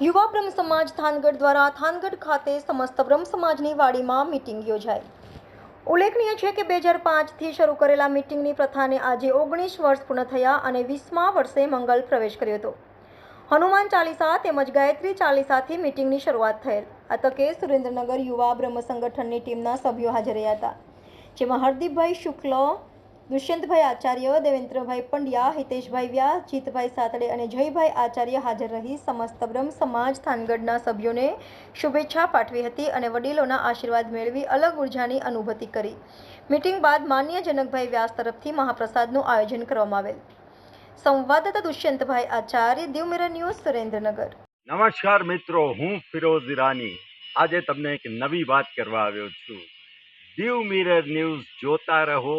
યુવા બ્રહ્મ સમાજ થાનગઢ દ્વારા થાનગઢ ખાતે સમસ્ત બ્રહ્મ સમાજની વાડીમાં મીટિંગ યોજાઈ. ઉલ્લેખનીય છે કે બે હજાર પાંચથી શરૂ કરેલા મિટિંગની પ્રથાને આજે ઓગણીસ વર્ષ પૂર્ણ થયા અને વીસમા વર્ષે મંગલ પ્રવેશ કર્યો હતો. હનુમાન ચાલીસા તેમજ ગાયત્રી ચાલીસાથી મિટિંગની શરૂઆત થયેલ. આ તકે સુરેન્દ્રનગર યુવા બ્રહ્મ સંગઠનની ટીમના સભ્યો હાજર રહ્યા હતા. જેમાં હરદીપભાઈ શુક્લ દુષ્યંતભાઈ આચાર્ય, દેવેન્દ્રભાઈ પંડ્યા, હિતેશભાઈ વ્યાસ જીતભાઈ સાતડે અને જયભાઈ આચાર્ય હાજર રહી સમસ્ત બ્રહ્મ સમાજ થાનગઢના સભ્યોને શુભેચ્છા પાઠવી હતી અને વડીલોના આશીર્વાદ મેળવી અલગ ઉર્જાની અનુભૂતિ કરી. મીટિંગ બાદ માન્ય જનકભાઈ વ્યાસ તરફથી મહાપ્રસાદનું આયોજન કરવામાં આવેલ. સંવાદદાતા દુષ્યંતભાઈ આચાર્ય દીવ મિરર ન્યૂઝ, સુરેન્દ્રનગર. નમસ્કાર મિત્રો, હું ફિરોઝ ઈરાની. આજે તમને એક નવી વાત કરવા આવ્યો છું. દીવ મિરર ન્યૂઝ જોતા રહો